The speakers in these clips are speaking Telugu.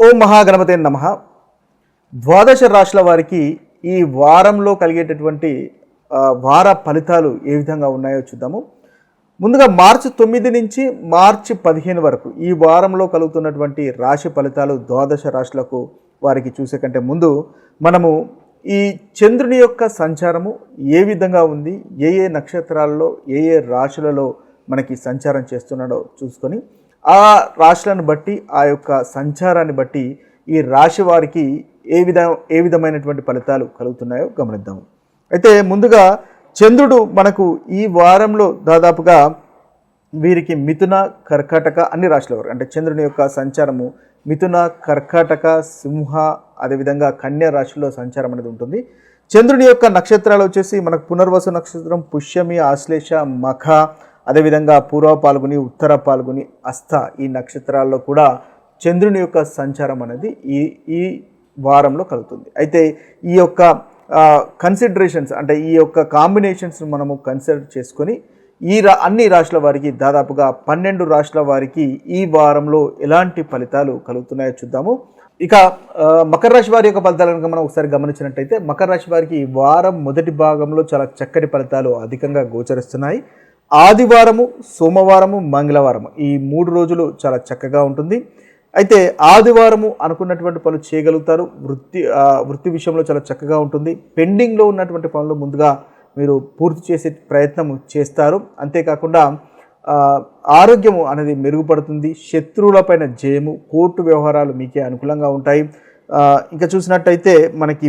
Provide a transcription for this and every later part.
ఓం మహాగణపతే నమ. ద్వాదశ రాశుల వారికి ఈ వారంలో కలిగేటటువంటి వార ఫలితాలు ఏ విధంగా ఉన్నాయో చూద్దాము. ముందుగా మార్చి తొమ్మిది నుంచి మార్చి పదిహేను వరకు ఈ వారంలో కలుగుతున్నటువంటి రాశి ఫలితాలు ద్వాదశ రాశులకు వారికి చూసే కంటే ముందు మనము ఈ చంద్రుని యొక్క సంచారము ఏ విధంగా ఉంది ఏ ఏ నక్షత్రాలలో ఏ ఏ రాశులలో మనకి సంచారం చేస్తున్నాడో చూసుకొని ఆ రాశులను బట్టి ఆ యొక్క సంచారాన్ని బట్టి ఈ రాశి వారికి ఏ విధ ఏ విధమైనటువంటి ఫలితాలు కలుగుతున్నాయో గమనిద్దాము అయితే ముందుగా చంద్రుడు మనకు ఈ వారంలో దాదాపుగా వీరికి మిథున కర్కాటక అన్ని రాశుల వారు. అంటే చంద్రుని యొక్క సంచారము మిథున కర్కాటక సింహ అదేవిధంగా కన్యా రాశిలో సంచారం అనేది ఉంటుంది. చంద్రుని యొక్క నక్షత్రాలు వచ్చేసి మనకు పునర్వసు నక్షత్రం పుష్యమి ఆశ్లేష మఖ అదేవిధంగా పూర్వ పాల్గొని ఉత్తర పాల్గొని అస్థ ఈ నక్షత్రాల్లో కూడా చంద్రుని యొక్క సంచారం అనేది ఈ ఈ వారంలో కలుగుతుంది. అయితే ఈ యొక్క కన్సిడరేషన్స్ అంటే ఈ యొక్క కాంబినేషన్స్ మనము కన్సిడర్ చేసుకొని ఈ రా అన్ని రాష్ట్రాల వారికి దాదాపుగా పన్నెండు రాష్ట్రాల వారికి ఈ వారంలో ఎలాంటి ఫలితాలు కలుగుతున్నాయో చూద్దాము. ఇక మకర రాశి వారి యొక్క ఫలితాలను కనుక మనం ఒకసారి గమనించినట్టయితే మకర రాశి వారికి ఈ వారం మొదటి భాగంలో చాలా చక్కటి ఫలితాలు అధికంగా గోచరిస్తున్నాయి. ఆదివారము సోమవారము మంగళవారము. ఈ మూడు రోజులు చాలా చక్కగా ఉంటుంది. అయితే ఆదివారము అనుకున్నటువంటి పనులు చేయగలుగుతారు. వృత్తి వృత్తి విషయంలో చాలా చక్కగా ఉంటుంది. పెండింగ్లో ఉన్నటువంటి పనులు ముందుగా మీరు పూర్తి చేసే ప్రయత్నం చేస్తారు. అంతేకాకుండా ఆరోగ్యము అనేది మెరుగుపడుతుంది. శత్రువులపైన జయము కోర్టు వ్యవహారాలు మీకే అనుకూలంగా ఉంటాయి. ఇంకా చూసినట్టయితే మనకి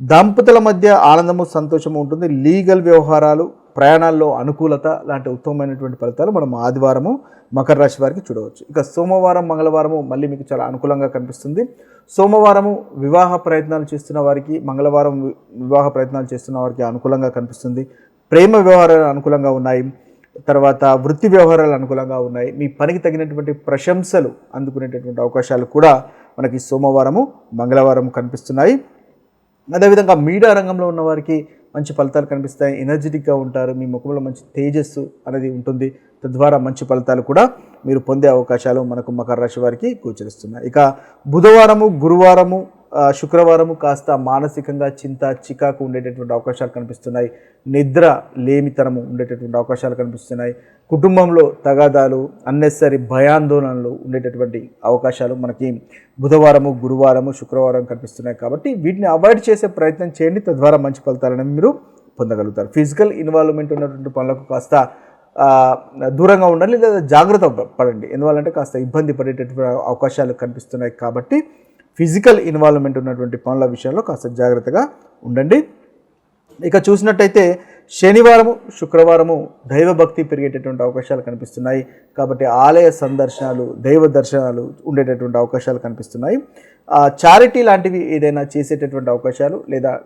దంపతుల మధ్య ఆనందము సంతోషము ఉంటుంది. లీగల్ వ్యవహారాలు ప్రయాణాల్లో అనుకూలత లాంటి ఉత్తమమైనటువంటి ఫలితాలు మనం ఆదివారము మకర రాశి వారికి చూడవచ్చు. ఇక సోమవారం మంగళవారము మళ్ళీ మీకు చాలా అనుకూలంగా కనిపిస్తుంది. సోమవారము వివాహ ప్రయత్నాలు చేస్తున్న వారికి మంగళవారం వివాహ ప్రయత్నాలు చేస్తున్న వారికి అనుకూలంగా కనిపిస్తుంది. ప్రేమ వ్యవహారాలు అనుకూలంగా ఉన్నాయి. తర్వాత వృత్తి వ్యవహారాలు అనుకూలంగా ఉన్నాయి. మీ పనికి తగినటువంటి ప్రశంసలు అందుకునేటటువంటి అవకాశాలు కూడా మనకి సోమవారము మంగళవారం కనిపిస్తున్నాయి. అదేవిధంగా మీడియా రంగంలో ఉన్న వారికి మంచి ఫలితాలు కనిపిస్తాయి ఎనర్జెటిక్గా ఉంటారు మీ ముఖంలో మంచి తేజస్సు అనేది ఉంటుంది. తద్వారా మంచి ఫలితాలు కూడా మీరు పొందే అవకాశాలు మనకు మకర రాశి వారికి గోచరిస్తున్నాయి. ఇక బుధవారము గురువారము శుక్రవారం శుక్రవారము కాస్త మానసికంగా చింత చికాకు ఉండేటటువంటి అవకాశాలు కనిపిస్తున్నాయి. నిద్ర లేమితనము ఉండేటటువంటి అవకాశాలు కనిపిస్తున్నాయి. కుటుంబంలో తగాదాలు అన్నెసరీ భయాందోళనలు ఉండేటటువంటి అవకాశాలు మనకి బుధవారము గురువారము శుక్రవారం కనిపిస్తున్నాయి కాబట్టి వీటిని అవాయిడ్ చేసే ప్రయత్నం చేయండి. తద్వారా మంచి ఫలితాలను మీరు పొందగలుగుతారు. ఫిజికల్ ఇన్వాల్వ్మెంట్ ఉన్నటువంటి పనులకు కాస్త దూరంగా ఉండాలి లేదా జాగ్రత్త పడండి. ఎందువల్లంటే కాస్త ఇబ్బంది పడేటటువంటి అవకాశాలు కనిపిస్తున్నాయి కాబట్టి ఫిజికల్ ఇన్వాల్వ్మెంట్ ఉన్నటువంటి పనుల విషయంలో కాస్త జాగ్రత్తగా ఉండండి. ఇక చూసినట్టయితే శనివారము శుక్రవారము దైవభక్తి పెరిగేటటువంటి అవకాశాలు కనిపిస్తున్నాయి. కాబట్టి ఆలయ సందర్శనాలు దైవ దర్శనాలు ఉండేటటువంటి అవకాశాలు కనిపిస్తున్నాయి. ఆ, చారిటీ లాంటివి ఏదైనా చేసేటటువంటి అవకాశాలు లేదా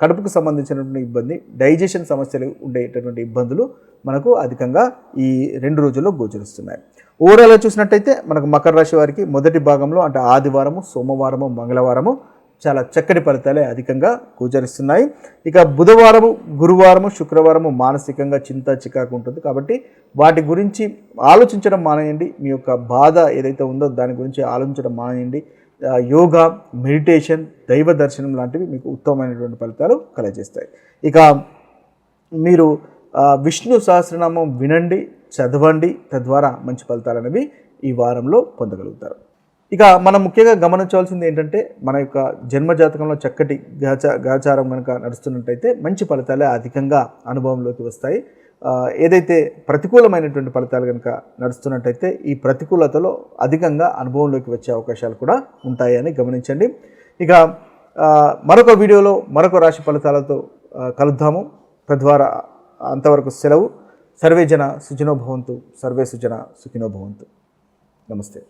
కడుపుకు సంబంధించినటువంటి ఇబ్బంది డైజెషన్ సమస్యలు ఉండేటటువంటి ఇబ్బందులు మనకు అధికంగా ఈ రెండు రోజుల్లో గోచరిస్తున్నాయి. ఓవరాల్గా చూసినట్టయితే మనకు మకర రాశి వారికి మొదటి భాగంలో అంటే ఆదివారము సోమవారము మంగళవారము చాలా చక్కటి ఫలితాలే అధికంగా గోచరిస్తున్నాయి. ఇక బుధవారము గురువారము శుక్రవారము మానసికంగా చింత చికాకు ఉంటుంది కాబట్టి వాటి గురించి ఆలోచించడం మానేయండి. మీ యొక్క బాధ ఏదైతే ఉందో దాని గురించి ఆలోచించడం మానేయండి. యోగా మెడిటేషన్ దైవ దర్శనం లాంటివి మీకు ఉత్తమమైనటువంటి ఫలితాలు కలగజేస్తాయి. ఇక మీరు విష్ణు సహస్రనామం వినండి చదవండి తద్వారా మంచి ఫలితాలు అనేవి ఈ వారంలో పొందగలుగుతారు. ఇక మనం ముఖ్యంగా గమనించవలసింది ఏంటంటే మన యొక్క జన్మ జాతకంలో చక్కటి గాచ గాచారం కనుక నడుస్తున్నట్టయితే మంచి ఫలితాలే అధికంగా అనుభవంలోకి వస్తాయి. ఏదైతే ప్రతికూలమైనటువంటి ఫలితాలు కనుక నడుస్తున్నట్టయితే ఈ ప్రతికూలతలో అధికంగా అనుభవంలోకి వచ్చే అవకాశాలు కూడా ఉంటాయని గమనించండి. ఇక మరొక వీడియోలో మరొక రాశి ఫలితాలతో కలుద్దాము. తద్వారా అంతవరకు సెలవు. సర్వే జన సుజనోభవంతు సర్వే సుజన సుఖినోభవంతు నమస్తే.